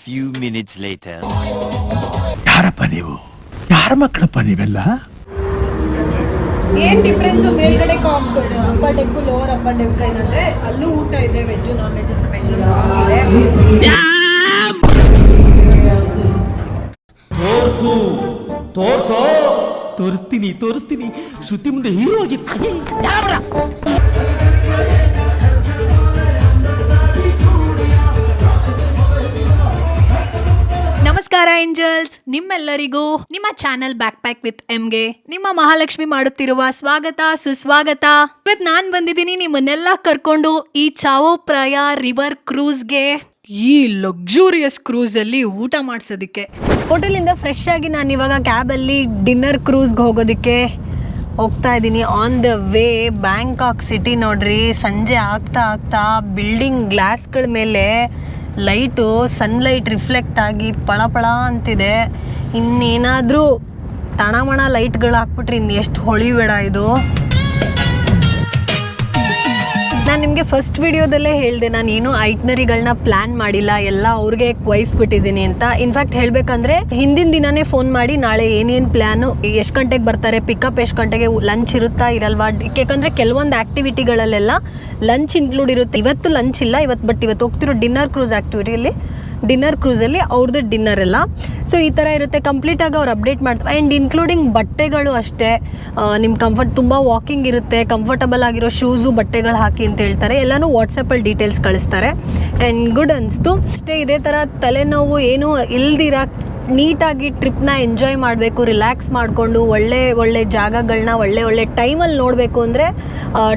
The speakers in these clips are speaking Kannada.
few minutes later. ಯಾರಪ್ಪ ನೀವು? ಯಾರ ಮಕ್ಕಳಪ್ಪ ನೀವೆಲ್ಲ? ಏನ್ ಡಿಫ್ರೆನ್ಸ್ ಮೇಲ್ಗಡೆ ಕಾಕ್ಬಿಡ್ ಅಪ್ಪ ಡೆಕ್ಕು ಲೋವರ್ ಅಪ್ಪ ಡೆಕ್ ಏನಂದ್ರೆ ಅಲ್ಲೂ ಊಟ ಇದೆ ವೆಜ್ ನಾನ್ ವೆಜ್ ಸ್ಪೆಷಲ್ ಇದೆ. ತೋರ್ಸು ತೋರ್ಸೋ. ತೋರಿಸ್ತೀನಿ ತೋರಿಸ್ತೀನಿ. ಶ್ರುತಿ ಮುಂದೆ ಹೀರೋ ಆಗಿ ನಮಸ್ಕಾರ ಏಂಜಲ್ಸ್. ನಿಮ್ಮೆಲ್ಲರಿಗೂ ನಿಮ್ಮ ಚಾನೆಲ್ ಬ್ಯಾಕ್ ಪ್ಯಾಕ್ ವಿತ್ ಎಮ್ಗೆ ನಿಮ್ಮ ಮಹಾಲಕ್ಷ್ಮಿ ಮಾಡುತ್ತಿರುವ ಸ್ವಾಗತ, ಸುಸ್ವಾಗತ. ಇವತ್ತು ನಾನ್ ಬಂದಿದ್ದೀನಿ ನಿಮ್ಮನ್ನೆಲ್ಲ ಕರ್ಕೊಂಡು ಈ ಚಾವೋ ಪ್ರಾಯ ರಿವರ್ ಕ್ರೂಸ್ಗೆ ಈ ಲಕ್ಸುರಿಯಸ್ ಕ್ರೂಸ್ ಅಲ್ಲಿ ಊಟ ಮಾಡಿಸೋದಕ್ಕೆ. ಹೋಟೆಲಿಂದ ಫ್ರೆಶ್ ಆಗಿ ನಾನು ಇವಾಗ ಕ್ಯಾಬಲ್ಲಿ ಡಿನ್ನರ್ ಕ್ರೂಸ್ಗೆ ಹೋಗೋದಿಕ್ಕೆ ಹೋಗ್ತಾ ಇದ್ದೀನಿ. On the way Bangkok city ನೋಡ್ರಿ. ಸಂಜೆ ಆಗ್ತಾ ಆಗ್ತಾ ಬಿಲ್ಡಿಂಗ್ ಗ್ಲಾಸ್ಗಳ ಮೇಲೆ ಲೈಟು ಸನ್ಲೈಟ್ ರಿಫ್ಲೆಕ್ಟ್ ಆಗಿ ಪಳಪಳ ಅಂತಿದೆ. ಇನ್ನೇನಾದರೂ ತಣಮಣ ಲೈಟ್ಗಳು ಹಾಕ್ಬಿಟ್ರೆ ಇನ್ನು ಎಷ್ಟು ಹೊಳಿಬೇಡ ಇದು. ನಾನು ನಿಮಗೆ ಫಸ್ಟ್ ವಿಡಿಯೋದಲ್ಲೇ ಹೇಳಿದೆ, ನಾನು ಏನು ಐಟ್ನರಿಗಳನ್ನ ಪ್ಲ್ಯಾನ್ ಮಾಡಿಲ್ಲ, ಎಲ್ಲ ಅವ್ರಿಗೆ ವಹಿಸ್ಬಿಟ್ಟಿದ್ದೀನಿ ಅಂತ. ಇನ್ಫ್ಯಾಕ್ಟ್ ಹೇಳಬೇಕಂದ್ರೆ, ಹಿಂದಿನ ದಿನನೇ ಫೋನ್ ಮಾಡಿ, ನಾಳೆ ಏನೇನು ಪ್ಲ್ಯಾನು ಎಷ್ಟು ಗಂಟೆಗೆ ಬರ್ತಾರೆ ಪಿಕಪ್ ಎಷ್ಟು ಗಂಟೆಗೆ ಲಂಚ್ ಇರುತ್ತಾ, ಇರಲ್ವಾ? ಯಾಕಂದರೆ ಕೆಲವೊಂದು ಆ್ಯಕ್ಟಿವಿಟಿಗಳಲ್ಲೆಲ್ಲ ಲಂಚ್ ಇನ್ಕ್ಲೂಡ್ ಇರುತ್ತೆ. ಇವತ್ತು ಲಂಚ್ ಇಲ್ಲ ಇವತ್ತು ಬಟ್ ಇವತ್ತು ಹೋಗ್ತಿರೋ ಡಿನ್ನರ್ ಕ್ರೂಸ್ ಆ್ಯಕ್ಟಿವಿಟಿಯಲ್ಲಿ ಡಿನ್ನರ್ ಕ್ರೂಸಲ್ಲಿ ಅವ್ರದ್ದು ಡಿನ್ನರ್ ಎಲ್ಲ. ಸೊ ಈ ಥರ ಇರುತ್ತೆ. ಕಂಪ್ಲೀಟಾಗಿ ಅವ್ರು ಅಪ್ಡೇಟ್ ಮಾಡ್ತಾರೆ. ಆ್ಯಂಡ್ ಇನ್ಕ್ಲೂಡಿಂಗ್ ಬಟ್ಟೆಗಳು ಅಷ್ಟೇ. ನಿಮ್ಮ ಕಂಫರ್ಟ್ ತುಂಬ ವಾಕಿಂಗ್ ಇರುತ್ತೆ. ಕಂಫರ್ಟಬಲ್ ಆಗಿರೋ ಶೂಸು ಬಟ್ಟೆಗಳು ಹಾಕಿ ಅಂತ ಹೇಳ್ತಾರೆ. ಎಲ್ಲನೂ ವಾಟ್ಸಪ್ಪಲ್ಲಿ ಡೀಟೇಲ್ಸ್ ಕಳಿಸ್ತಾರೆ. ಆ್ಯಂಡ್ ಗುಡ್ ಅನಿಸ್ತು. ಅಷ್ಟೇ ಇದೇ ಥರ ತಲೆನೋವು ಏನೂ ಇಲ್ದಿರ ನೀಟಾಗಿ ಟ್ರಿಪ್ನ ಎಂಜಾಯ್ ಮಾಡಬೇಕು ರಿಲ್ಯಾಕ್ಸ್ ಮಾಡಿಕೊಂಡು ಒಳ್ಳೆ ಒಳ್ಳೆ ಜಾಗಗಳನ್ನ ಒಳ್ಳೆ ಒಳ್ಳೆ ಟೈಮಲ್ಲಿ ನೋಡಬೇಕು ಅಂದರೆ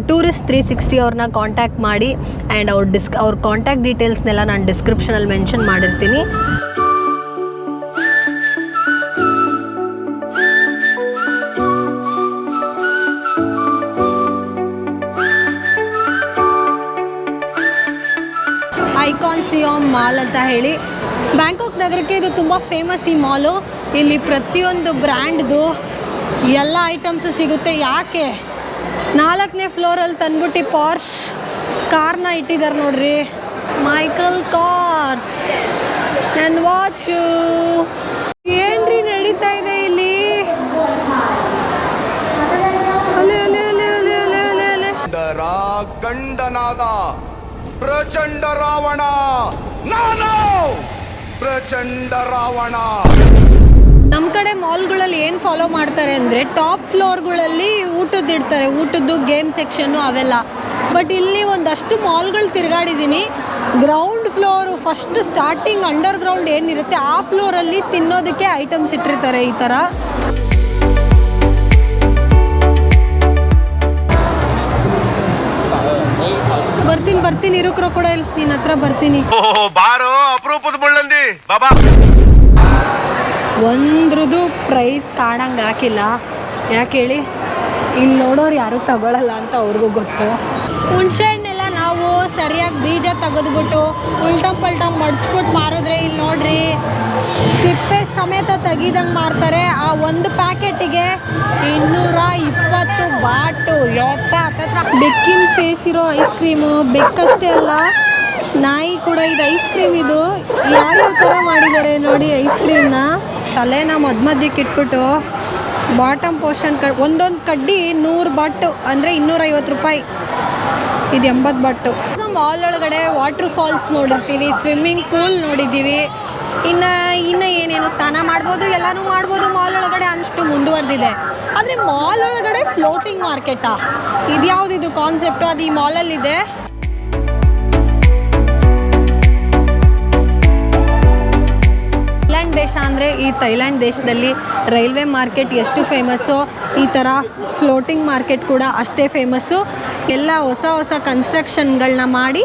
ಟೂರಿಸ್ಟ್ ತ್ರೀ ಸಿಕ್ಸ್ಟಿ ಅವ್ರನ್ನ ಕಾಂಟ್ಯಾಕ್ಟ್ ಮಾಡಿ ಆ್ಯಂಡ್ ಅವ್ರ ಡಿಸ್ಕ್ ಅವ್ರ ಕಾಂಟ್ಯಾಕ್ಟ್ ಡೀಟೇಲ್ಸ್ನೆಲ್ಲ ನಾನು ಡಿಸ್ಕ್ರಿಪ್ಷನಲ್ಲಿ ಮೆನ್ಷನ್ ಮಾಡಿರ್ತೀನಿ. ಐಕಾನ್ ಸಿಯೋಮ್ ಮಾಲ್ ಅಂತ ಹೇಳಿ ಬ್ಯಾಂಕಾಕ್ ನಗರಕ್ಕೆ ಇದು ತುಂಬ ಫೇಮಸ್ ಈ ಮಾಲು ಇಲ್ಲಿ ಪ್ರತಿಯೊಂದು ಬ್ರ್ಯಾಂಡ್ದು ಎಲ್ಲ ಐಟಮ್ಸು ಸಿಗುತ್ತೆ. ಯಾಕೆ? ನಾಲ್ಕನೇ ಫ್ಲೋರಲ್ಲಿ ತಂದ್ಬಿಟ್ಟು ಪಾರ್ಶ್ ಕಾರ್ನ ಇಟ್ಟಿದ್ದಾರೆ ನೋಡ್ರಿ. ಮೈಕಲ್ ಕಾರ್ಸ್ ನನ್ನ ವಾಚು ಏನ್ರಿ ನಡೀತಾ ಇದೆ ಇಲ್ಲಿ? ಗಂಡನಾದ ಪ್ರಚಂಡ ರಾವಣ. ನಾನು ಪ್ರಚಂಡ ರಾವಣ. ನಮ್ಮ ಕಡೆ ಮಾಲ್ಗಳಲ್ಲಿ ಏನು ಫಾಲೋ ಮಾಡ್ತಾರೆ ಅಂದರೆ ಟಾಪ್ ಫ್ಲೋರ್ಗಳಲ್ಲಿ ಊಟದ್ದು ಇಡ್ತಾರೆ. ಊಟದ್ದು ಗೇಮ್ ಸೆಕ್ಷನ್ನು ಅವೆಲ್ಲ. ಬಟ್ ಇಲ್ಲಿ ಒಂದಷ್ಟು ಮಾಲ್ಗಳು ತಿರುಗಾಡಿದ್ದೀನಿ ground floor first starting underground ಏನಿರುತ್ತೆ, ಆ ಫ್ಲೋರಲ್ಲಿ ತಿನ್ನೋದಕ್ಕೆ ಐಟಮ್ಸ್ ಇಟ್ಟಿರ್ತಾರೆ ಈ ಥರ ಬರ್ತೀನಿ ಬರ್ತೀನಿ ಇರೋಕ್ರ ಕೂಡ ಇಲ್ಲಿ. ನಿನ್ನ ಹತ್ರ ಬರ್ತೀನಿ. ಬಾರೋ ಅಪರೂಪದ ಮುಳ್ಳಂದಿ. ಬಾಬಾ. ಒಂದ್ರದ್ದು ಪ್ರೈಸ್ ಕಾಣಂಗೆ ಹಾಕಿಲ್ಲ. ಯಾಕೆ ಹೇಳಿ? ಇಲ್ಲಿ ನೋಡೋರು ಯಾರು ತಗೊಳಲ್ಲ ಅಂತ ಅವ್ರಿಗೂ ಗೊತ್ತು. ಹುಣ್ಸೆ ಸರಿಯಾಗಿ ಬೀಜ ತೆಗೆದ್ಬಿಟ್ಟು ಉಲ್ಟಂ ಪಲ್ಟಂ ಮಡ್ಚ್ಬಿಟ್ಟು ಮಾರಿದ್ರೆ ಇಲ್ಲಿ ನೋಡ್ರಿ, ಸಿಪ್ಪೆ ಸಮೇತ ತೆಗಿದಂಗೆ ಮಾರ್ತಾರೆ. ಆ ಒಂದು ಪ್ಯಾಕೆಟಿಗೆ ಇನ್ನೂರ ಇಪ್ಪತ್ತು ಬಾಟು. ಯಪ್ಪ ಬೆಕ್ಕಿನ ಫೇಸ್ ಇರೋ ಐಸ್ ಕ್ರೀಮು ಬೆಕ್ಕಷ್ಟೇ ಅಲ್ಲ, ನಾಯಿ ಕೂಡ ಇದು ಐಸ್ ಕ್ರೀಮ್ ಇದು. ಯಾವ್ಯಾವ ಥರ ಮಾಡಿದ್ದಾರೆ ನೋಡಿ ಐಸ್ ಕ್ರೀಮ್ನ ತಲೆನ ಮಧ್ಯ ಮಧ್ಯಕ್ಕೆ ಇಟ್ಬಿಟ್ಟು ಬಾಟಮ್ ಪೋರ್ಷನ್ ಕ ಒಂದೊಂದು ಕಡ್ಡಿ ನೂರು ಬಾಟು, ಅಂದರೆ ಇನ್ನೂರೈವತ್ತು ರೂಪಾಯಿ. ಇದು ಎಂಬತ್ತು ಬಟ್ಟು. ಮಾಲ್ ಒಳಗಡೆ ವಾಟರ್ ಫಾಲ್ಸ್ ನೋಡಿರ್ತೀವಿ, ಸ್ವಿಮ್ಮಿಂಗ್ ಪೂಲ್ ನೋಡಿದ್ದೀವಿ. ಇನ್ನು ಇನ್ನು ಏನೇನು ಸ್ನಾನ ಮಾಡ್ಬೋದು, ಎಲ್ಲನೂ ಮಾಡ್ಬೋದು ಮಾಲ್ ಒಳಗಡೆ ಅಷ್ಟು ಮುಂದುವರೆದಿದೆ. ಆದರೆ ಮಾಲ್ ಒಳಗಡೆ ಫ್ಲೋಟಿಂಗ್ ಮಾರ್ಕೆಟಾ? ಇದು ಯಾವುದಿದು ಕಾನ್ಸೆಪ್ಟು ಅದು ಈ ಮಾಲಲ್ಲಿದೆ? ಥೈಲ್ಯಾಂಡ್ ದೇಶ ಅಂದರೆ ಈ ಥೈಲ್ಯಾಂಡ್ ದೇಶದಲ್ಲಿ ರೈಲ್ವೆ ಮಾರ್ಕೆಟ್ ಎಷ್ಟು ಫೇಮಸ್ಸು ಈ ಥರ ಫ್ಲೋಟಿಂಗ್ ಮಾರ್ಕೆಟ್ ಕೂಡ ಅಷ್ಟೇ ಫೇಮಸ್ಸು ಎಲ್ಲ ಹೊಸ ಹೊಸ ಕನ್ಸ್ಟ್ರಕ್ಷನ್ಗಳನ್ನ ಮಾಡಿ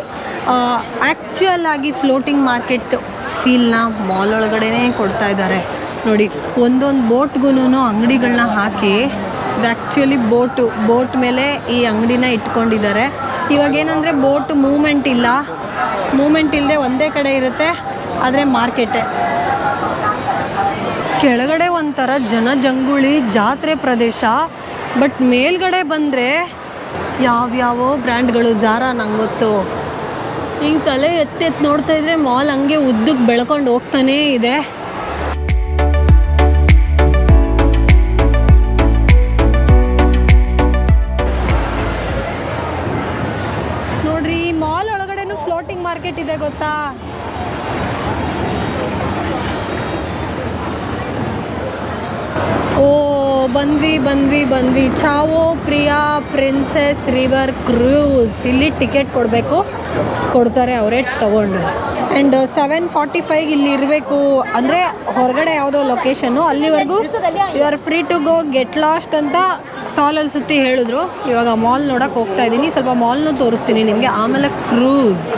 ಆ್ಯಕ್ಚುಯಲ್ ಆಗಿ ಫ್ಲೋಟಿಂಗ್ ಮಾರ್ಕೆಟ್ ಫೀಲ್ನ ಮಾಲ್ ಒಳಗಡೆನೇ ಕೊಡ್ತಾ ಇದ್ದಾರೆ. ನೋಡಿ, ಒಂದೊಂದು ಬೋಟ್ಗೂ ಅಂಗಡಿಗಳನ್ನ ಹಾಕಿ, ಇದು ಆ್ಯಕ್ಚುಲಿ ಬೋಟು, ಬೋಟ್ ಮೇಲೆ ಈ ಅಂಗಡಿನ ಇಟ್ಕೊಂಡಿದ್ದಾರೆ. ಇವಾಗ ಏನಂದರೆ ಬೋಟ್ ಮೂಮೆಂಟ್ ಇಲ್ಲ. ಮೂಮೆಂಟ್ ಇಲ್ಲದೆ ಒಂದೇ ಕಡೆ ಇರುತ್ತೆ, ಆದರೆ ಮಾರ್ಕೆಟೇ ಕೆಳಗಡೆ ಒಂಥರ ಜನಜಂಗುಳಿ ಜಾತ್ರೆ ಪ್ರದೇಶ ಬಟ್ ಮೇಲ್ಗಡೆ ಬಂದರೆ ಯಾವ್ಯಾವೋ ಬ್ರ್ಯಾಂಡ್ಗಳು, ಜಾರ ನಂಗೆ ಗೊತ್ತು. ಈಗ ತಲೆ ಎತ್ತಿ ಎತ್ತಿ ನೋಡ್ತಾ ಇದ್ರೆ ಮಾಲ್ ಹಂಗೆ ಉದ್ದಕ್ಕೆ ಬೆಳ್ಕೊಂಡು ಹೋಗ್ತಾನೇ ಇದೆ. ನೋಡ್ರಿ ಮಾಲ್ ಒಳಗಡೆನೂ ಫ್ಲೋಟಿಂಗ್ ಮಾರ್ಕೆಟ್ ಇದೆ ಗೊತ್ತಾ? ಓ ಬಂದ್ವಿ ಬಂದ್ವಿ ಬಂದ್ವಿ. Chao, Phraya, princess, river cruise. ಇಲ್ಲಿ ಟಿಕೆಟ್ ಕೊಡಬೇಕು. ಕೊಡ್ತಾರೆ ಅವರೇ, ತಗೊಂಡು. ಆ್ಯಂಡ್ ಸೆವೆನ್ ಫಾರ್ಟಿ ಫೈವ್ ಇಲ್ಲಿ ಇರಬೇಕು. ಅಂದರೆ ಹೊರಗಡೆ ಯಾವುದೋ ಲೊಕೇಶನ್ನು ಅಲ್ಲಿವರೆಗೂ you are free to go get lost ಅಂತ ಕಾಲಲ್ಲಿ ಸುತ್ತಿ ಹೇಳಿದ್ರು. ಇವಾಗ ಮಾಲ್ ನೋಡೋಕೆ ಹೋಗ್ತಾ ಇದ್ದೀನಿ. ಸ್ವಲ್ಪ ಮಾಲ್ನೂ ತೋರಿಸ್ತೀನಿ ನಿಮಗೆ. ಆಮೇಲೆ ಕ್ರೂಸ್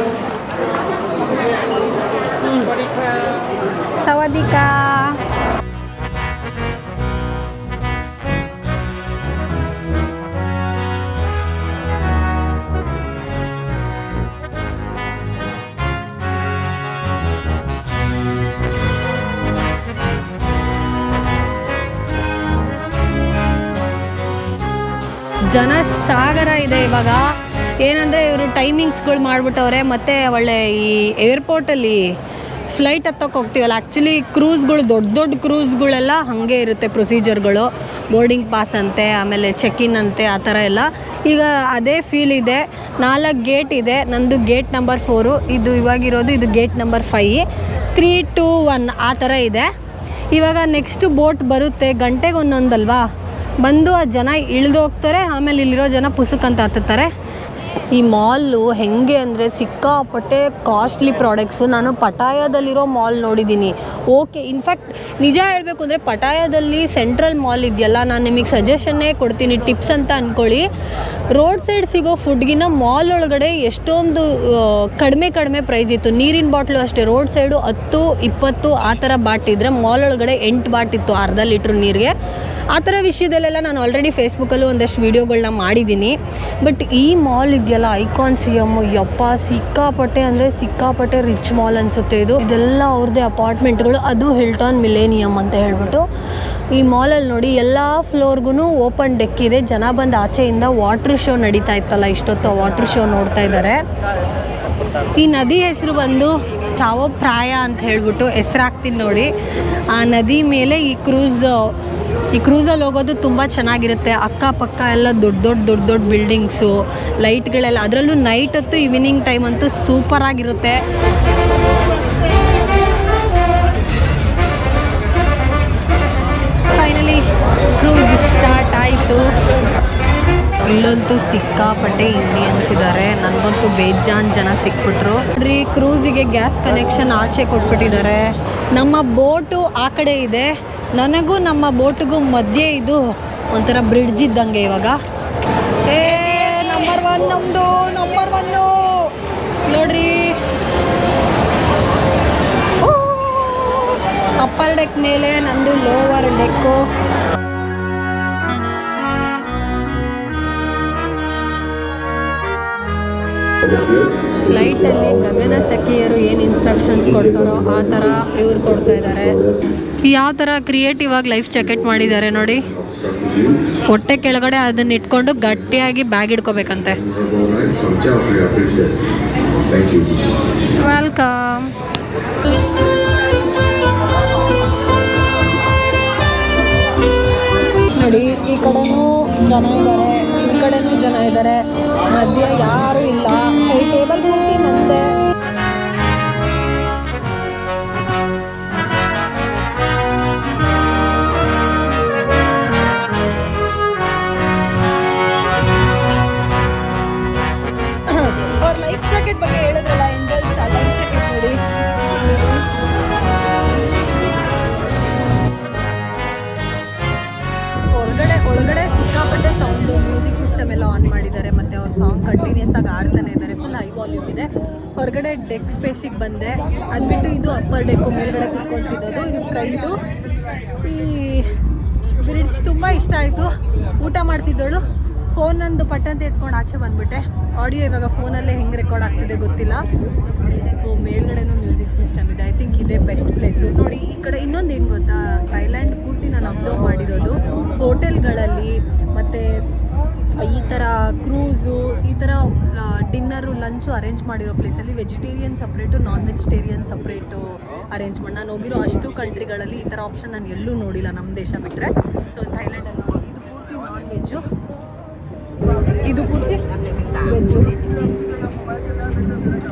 ಸವಾದಿಕಾ. ಜನ ಸಾಗರ ಇದೆ ಇವಾಗ. ಏನಂದರೆ ಇವರು ಟೈಮಿಂಗ್ಸ್ಗಳು ಮಾಡಿಬಿಟ್ಟವ್ರೆ, ಮತ್ತು ಒಳ್ಳೆ ಈ ಏರ್ಪೋರ್ಟಲ್ಲಿ ಫ್ಲೈಟ್ ಹತ್ತಕ್ಕೆ ಹೋಗ್ತೀವಲ್ಲ ಆ್ಯಕ್ಚುಲಿ ಕ್ರೂಸ್ಗಳು ದೊಡ್ಡ ದೊಡ್ಡ ಕ್ರೂಸ್ಗಳೆಲ್ಲ ಹಾಗೆ ಇರುತ್ತೆ ಪ್ರೊಸೀಜರ್ಗಳು ಬೋರ್ಡಿಂಗ್ ಪಾಸ್ ಅಂತೆ, ಆಮೇಲೆ ಚೆಕ್ ಇನ್ ಅಂತೆ, ಆ ಥರ ಎಲ್ಲ. ಈಗ ಅದೇ ಫೀಲ್ ಇದೆ. ನಾಲ್ಕು ಗೇಟ್ ಇದೆ. ನಂದು ಗೇಟ್ ನಂಬರ್ ಫೋರು ಇದು ಇವಾಗಿರೋದು, ಇದು gate number five three two one ಆ ಥರ ಇದೆ. ಇವಾಗ ನೆಕ್ಸ್ಟು ಬೋಟ್ ಬರುತ್ತೆ ಗಂಟೆಗೆ ಒಂದೊಂದಲ್ವಾ ಬಂದು ಆ ಜನ ಇಳಿದು ಹೋಗ್ತಾರೆ ಆಮೇಲೆ ಇಲ್ಲಿರೋ ಜನ ಪುಸ್ತಕ ಅಂತ ಹತ್ತುತ್ತಾರೆ. ಈ ಮಾಲು ಹೆಂಗೆ ಅಂದರೆ ಸಿಕ್ಕಾಪಟ್ಟೆ ಕಾಸ್ಟ್ಲಿ ಪ್ರಾಡಕ್ಟ್ಸು ನಾನು ಪಟಾಯದಲ್ಲಿರೋ ಮಾಲ್ ನೋಡಿದ್ದೀನಿ. ಓಕೆ ಇನ್ಫ್ಯಾಕ್ಟ್ ನಿಜ ಹೇಳಬೇಕು ಅಂದರೆ ಪಟಾಯದಲ್ಲಿ ಸೆಂಟ್ರಲ್ ಮಾಲ್ ಇದೆಯಲ್ಲ, ನಾನು ನಿಮಗೆ ಸಜೆಷನ್ನೇ ಕೊಡ್ತೀನಿ ಟಿಪ್ಸ್ ಅಂತ ಅಂದ್ಕೊಳ್ಳಿ ರೋಡ್ ಸೈಡ್ ಸಿಗೋ ಫುಡ್ಗಿನ ಮಾಲ್ ಒಳಗಡೆ ಎಷ್ಟೊಂದು ಕಡಿಮೆ ಕಡಿಮೆ ಪ್ರೈಸ್ ಇತ್ತು. ನೀರಿನ ಬಾಟ್ಲು ಅಷ್ಟೇ ರೋಡ್ ಸೈಡು ಹತ್ತು, ಇಪ್ಪತ್ತು, ಆ ಥರ ಬಾಟ್ ಇದ್ದರೆ ಮಾಲ್ ಒಳಗಡೆ ಎಂಟು ಬಾಟ್ ಇತ್ತು, ಅರ್ಧ ಲೀಟ್ರ್ ನೀರಿಗೆ. ಆ ಥರ ವಿಷಯದಲ್ಲೆಲ್ಲ ನಾನು ಆಲ್ರೆಡಿ ಫೇಸ್ಬುಕ್ಕಲ್ಲೂ ಒಂದಷ್ಟು ವೀಡಿಯೋಗಳನ್ನ ಮಾಡಿದ್ದೀನಿ. ಬಟ್ ಈ ಮಾಲ್ ಇದೆಯಲ್ಲ ಐಕಾನ್ ಸಿ ಎಂ ಯಪ್ಪ, ಸಿಕ್ಕಾಪಟ್ಟೆ ಅಂದರೆ ಸಿಕ್ಕಾಪಟ್ಟೆ ರಿಚ್ ಮಾಲ್ ಅನಿಸುತ್ತೆ ಇದು. ಇದೆಲ್ಲ ಅವ್ರದ್ದೇ ಅಪಾರ್ಟ್ಮೆಂಟ್ಗಳು. ಅದು ಹಿಲ್ಟಾನ್ ಮಿಲೇನಿಯಮ್ ಅಂತ ಹೇಳ್ಬಿಟ್ಟು. ಈ ಮಾಲಲ್ಲಿ ನೋಡಿ, ಎಲ್ಲ ಫ್ಲೋರ್ಗೂ ಓಪನ್ ಡೆಕ್ ಇದೆ. ಜನ ಬಂದು ಆಚೆಯಿಂದ ವಾಟ್ರ್ ಶೋ ನಡೀತಾ ಇತ್ತಲ್ಲ, ಇಷ್ಟೊತ್ತು ವಾಟ್ರ್ ಶೋ ನೋಡ್ತಾ ಇದ್ದಾರೆ ಈ ನದಿ ಹೆಸರು ಬಂದು ಚಾವೋ ಪ್ರಾಯ ಅಂತ ಹೇಳ್ಬಿಟ್ಟು ಹೆಸರಾಗ್ತೀನಿ ನೋಡಿ. ಆ ನದಿ ಮೇಲೆ ಈ ಕ್ರೂಸ್ ಈ ಕ್ರೂಸಲ್ಲಿ ಹೋಗೋದು ತುಂಬ ಚೆನ್ನಾಗಿರುತ್ತೆ. ಅಕ್ಕಪಕ್ಕ ಎಲ್ಲ ದೊಡ್ಡ ದೊಡ್ಡ ದೊಡ್ಡ ದೊಡ್ಡ ಬಿಲ್ಡಿಂಗ್ಸು, ಲೈಟ್ಗಳೆಲ್ಲ, ಅದರಲ್ಲೂ ನೈಟ್ ಹೊತ್ತು ಈವ್ನಿಂಗ್ ಟೈಮ್ ಅಂತೂ ಸೂಪರಾಗಿರುತ್ತೆ ಫೈನಲಿ ಕ್ರೂಸ್ ಸ್ಟಾರ್ಟ್ ಆಯಿತು. ಇಲ್ಲಂತೂ ಸಿಕ್ಕಾಪಟ್ಟೆ ಇಂಡಿಯನ್ಸ್ ಇದ್ದಾರೆ ನನಗಂತೂ ಬೇಜಾನ್ ಜನ ಸಿಕ್ಬಿಟ್ರು. ನೋಡ್ರಿ ಕ್ರೂಸಿಗೆ ಗ್ಯಾಸ್ ಕನೆಕ್ಷನ್ ಆಚೆ ಕೊಟ್ಬಿಟ್ಟಿದ್ದಾರೆ. ನಮ್ಮ ಬೋಟು ಆ ಕಡೆ ಇದೆ. ನನಗೂ ನಮ್ಮ ಬೋಟಿಗೂ ಮಧ್ಯೆ ಇದು ಒಂಥರ ಬ್ರಿಡ್ಜ್ ಇದ್ದಂಗೆ ಇವಾಗ. ಏ ನಂಬರ್ ಒನ್ ನಮ್ಮದು ನಂಬರ್ ಒನ್ನು ನೋಡ್ರಿ. ಅಪ್ಪರ್ ಡೆಕ್ ಮೇಲೆ ನಂದು ಲೋವರ್ ಡೆಕ್ಕು ಫ್ಲೈಟಲ್ಲಿ ಗಗನ ಸಖಿಯರು ಏನು ಇನ್ಸ್ಟ್ರಕ್ಷನ್ಸ್ ಕೊಡ್ತಾರೋ ಆ ಥರ ಇವ್ರು ಕೊಡ್ತಾ ಇದ್ದಾರೆ ಯಾವ ಥರ ಕ್ರಿಯೇಟಿವ್ ಆಗಿ ಲೈಫ್ ಜಾಕೆಟ್ ಮಾಡಿದ್ದಾರೆ ನೋಡಿ. ಹೊಟ್ಟೆ ಕೆಳಗಡೆ ಅದನ್ನ ಇಟ್ಕೊಂಡು ಗಟ್ಟಿಯಾಗಿ ಬ್ಯಾಗ್ ಇಟ್ಕೋಬೇಕಂತೆ. ವೆಲ್ಕಮ್ ನೋಡಿ, ಈ ಕಡೆನೂ ಜನ ಇದ್ದಾರೆ, ಈ ಕಡೆನೂ ಜನ ಇದ್ದಾರೆ. ಮಧ್ಯ ಯಾರು ಜಾಕೆಟ್ ಬಗ್ಗೆ ಹೇಳಿದ್ರಲ್ಲ ಎಂಜಲ್ಸ್ ಲೈಫ್ ಜಾಕೆಟ್ ನೋಡಿ. ಹೊರಗಡೆ ಒಳಗಡೆ ಸಿಕ್ಕಾಪಟ್ಟೆ ಸೌಂಡು ಮ್ಯೂಸಿಕ್ ಸಿಸ್ಟಮ್ ಎಲ್ಲ ಆನ್ ಮಾಡಿದ್ದಾರೆ. ಮತ್ತು ಅವ್ರ ಸಾಂಗ್ ಕಂಟಿನ್ಯೂಸ್ ಆಗಿ ಆಡ್ತಾನೆ ಇದ್ದಾರೆ. ಫುಲ್ ಹೈ ವಾಲ್ಯೂಮ್ ಇದೆ. ಹೊರಗಡೆ ಡೆಕ್ ಸ್ಪೇಸಿಗೆ ಬಂದೆ. ಅದ್ಬಿಟ್ಟು ಇದು ಅಪ್ಪರ್ ಡೆಕ್ಕು ಮೇಲ್ಗಡೆ ಕುತ್ಕೊಳ್ತಿದ್ದದು ಇದು ಫ್ರಂಟು ಈ ಬ್ರಿಡ್ಜ್ ತುಂಬ ಇಷ್ಟ ಆಯಿತು. ಊಟ ಮಾಡ್ತಿದ್ದಳು? ಫೋನೊಂದು ಪಟ್ಟಂತ ಎತ್ಕೊಂಡು ಆಚೆ ಬಂದ್ಬಿಟ್ಟೆ. ಆಡಿಯೋ ಇವಾಗ ಫೋನಲ್ಲೇ ಹೆಂಗೆ ರೆಕಾರ್ಡ್ ಆಗ್ತಿದೆ ಗೊತ್ತಿಲ್ಲ. ಓ ಮೇಲ್ಗಡೆನೂ ಮ್ಯೂಸಿಕ್ ಸಿಸ್ಟಮ್ ಇದೆ. ಐ ಥಿಂಕ್ ಇದೇ ಬೆಸ್ಟ್ ಪ್ಲೇಸು ನೋಡಿ, ಈ ಕಡೆ ಇನ್ನೊಂದು ಏನು ಗೊತ್ತಾ? ಥೈಲ್ಯಾಂಡ್ ಪೂರ್ತಿ ನಾನು ಅಬ್ಸರ್ವ್ ಮಾಡಿರೋದು. ಹೋಟೆಲ್ಗಳಲ್ಲಿ ಮತ್ತು ಈ ಥರ ಕ್ರೂಸು ಈ ಥರ ಡಿನ್ನರು ಲಂಚು ಅರೇಂಜ್ ಮಾಡಿರೋ ಪ್ಲೇಸಲ್ಲಿ vegetarian separate non vegetarian separate arrange ಮಾಡಿ. ನಾನು ಹೋಗಿರೋ ಅಷ್ಟು ಕಂಟ್ರಿಗಳಲ್ಲಿ ಈ ಥರ ಆಪ್ಷನ್ ನಾನು ಎಲ್ಲೂ ನೋಡಿಲ್ಲ ನಮ್ಮ ದೇಶ ಬಿಟ್ಟರೆ ಸೊ ವೆಜ್ಜು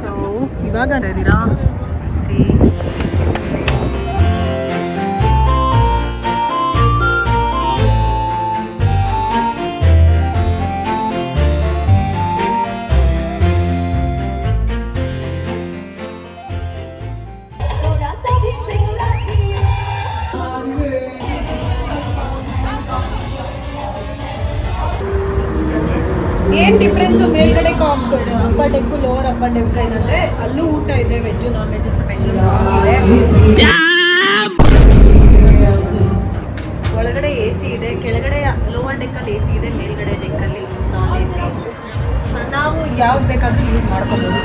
ಸೊ ಇವಾಗ ಇದ್ದೀರಾ upper deck lower upper deck ಏನಂದ್ರೆ ಅಲ್ಲೂ ಊಟ ಇದೆ ವೆಜ್ ನಾನ್ ವೆಜ್ ಸ್ಪೆಷಲ್ ಇದೆ ಒಳಗಡೆ ಎ ಸಿ ಇದೆ ಕೆಳಗಡೆ ಲೋವರ್ ಡೆಕ್ಕಲ್ಲಿ ಎ ಸಿ ಇದೆ ಮೇಲ್ಗಡೆ ಡೆಕ್ಕಲ್ಲಿ ನಾನ್ ಎ ಸಿ ನಾವು ಯಾವ್ದು ಬೇಕಾದ್ರೂ ಯೂಸ್ ಮಾಡ್ಕೋಬೋದು.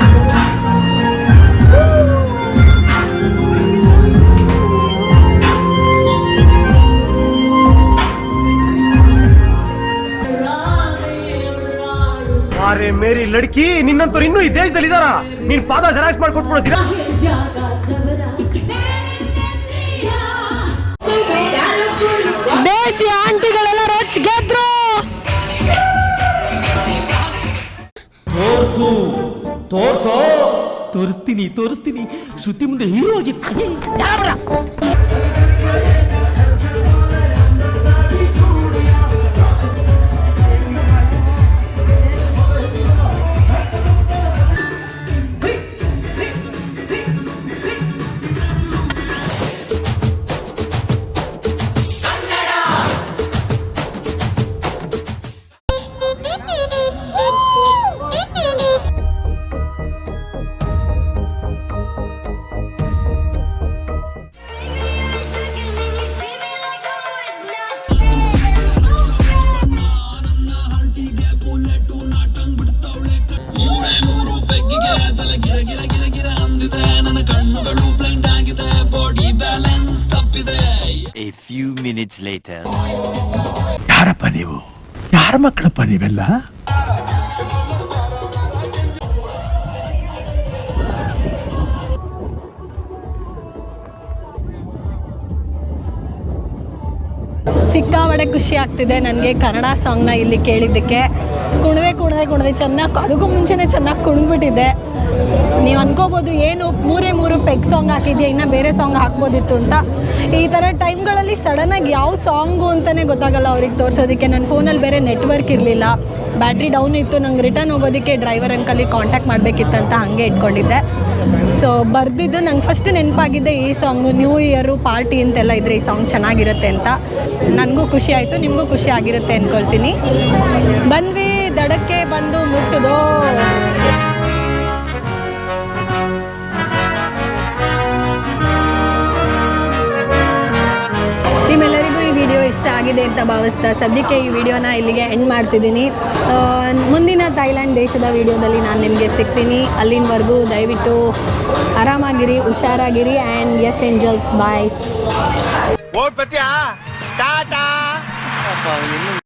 ಲಡ್ಕಿ ನಿನ್ನಂತವ್ರು ಇನ್ನೂ ಈ ದೇಶದಲ್ಲಿ ಇದಾರ ನೀನ್ ಪಾದ ಜೆರಾಕ್ಸ್ ಮಾಡ್ಕೊಟ್ಬಿಡೋದಿರಾ? ದೇಸಿ ಆಂಟಿಗಳೆಲ್ಲ ರಚ್ ಗೆದ್ರು. ತೋರ್ಸು ತೋರ್ಸೋ. ತೋರಿಸ್ತೀನಿ ತೋರಿಸ್ತೀನಿ. ಶ್ರುತಿ ಮುಂದೆ ಹೀರೋ ಆಗಿ A few minutes later. ಯಾರಪ್ಪ ನೀವು? ಯಾರ ಮಕ್ಕಳಪ್ಪ ನೀವೆಲ್ಲ? ಸಿಕ್ಕಾಪಡೆ ಖುಷಿ ಆಗ್ತಿದೆ ನನಗೆ ಕನ್ನಡ ಸಾಂಗ್ನ ಇಲ್ಲಿ ಕೇಳಿದ್ದಕ್ಕೆ. ಕುಣದೆ ಕುಣದೆ ಕುಣದೆ ಚೆನ್ನಾಗಿ ಅದಕ್ಕೂ ಮುಂಚೆನೇ ಚೆನ್ನಾಗಿ ಕುಣಿದ್ಬಿಟ್ಟಿದೆ ನೀವು ಅನ್ಕೋಬೋದು ಏನು ಮೂರೇ ಮೂರು ಪೆಗ್ ಸಾಂಗ್ ಹಾಕಿದ್ಯಾ, ಇನ್ನು ಬೇರೆ ಸಾಂಗ್ ಹಾಕ್ಬೋದಿತ್ತು ಅಂತ. ಈ ಥರ ಟೈಮ್ಗಳಲ್ಲಿ ಸಡನ್ನಾಗಿ ಯಾವ ಸಾಂಗು ಅಂತಲೇ ಗೊತ್ತಾಗಲ್ಲ ಅವ್ರಿಗೆ ತೋರಿಸೋದಕ್ಕೆ. ನನ್ನ ಫೋನಲ್ಲಿ ಬೇರೆ ನೆಟ್ವರ್ಕ್ ಇರಲಿಲ್ಲ. ಬ್ಯಾಟ್ರಿ ಡೌನ್ ಇತ್ತು, ನಂಗೆ ರಿಟರ್ನ್ ಹೋಗೋದಕ್ಕೆ ಡ್ರೈವರ್ ಅಂಕಲ್ಲಿ ಕಾಂಟ್ಯಾಕ್ಟ್ ಮಾಡಬೇಕಿತ್ತಂತ ಹಾಗೆ ಇಟ್ಕೊಂಡಿದ್ದೆ. ಸೊ ಬರೆದಿದ್ದು ನಂಗೆ ಫಸ್ಟ್ ನೆನಪಾಗಿದ್ದೆ ಈ ಸಾಂಗು ನ್ಯೂ ಇಯರು ಪಾರ್ಟಿ ಅಂತೆಲ್ಲ ಇದ್ರೆ ಈ ಸಾಂಗ್ ಚೆನ್ನಾಗಿರುತ್ತೆ ಅಂತ. ನನಗೂ ಖುಷಿ ಆಯಿತು, ನಿಮಗೂ ಖುಷಿ ಆಗಿರುತ್ತೆ ಅಂದ್ಕೊಳ್ತೀನಿ ಬಂದ್ವಿ, ದಡಕ್ಕೆ ಬಂದು ಮುಟ್ಟುದೋ ಇಷ್ಟ ಆಗಿದೆ ಅಂತ ಭಾವಿಸ್ತಾ ಸದ್ಯಕ್ಕೆ ಈ ವಿಡಿಯೋನ ಇಲ್ಲಿಗೆ ಎಂಡ್ ಮಾಡ್ತಿದ್ದೀನಿ. ಮುಂದಿನ ಥೈಲ್ಯಾಂಡ್ ದೇಶದ ವಿಡಿಯೋದಲ್ಲಿ ನಾನು ನಿಮಗೆ ಸಿಗ್ತೀನಿ. ಅಲ್ಲಿನವರೆಗೂ ದಯವಿಟ್ಟು ಆರಾಮಾಗಿರಿ, ಹುಷಾರಾಗಿರಿ ಆ್ಯಂಡ್ ಎಸ್ ಏಂಜಲ್ಸ್ ಬಾಯ್ಸ್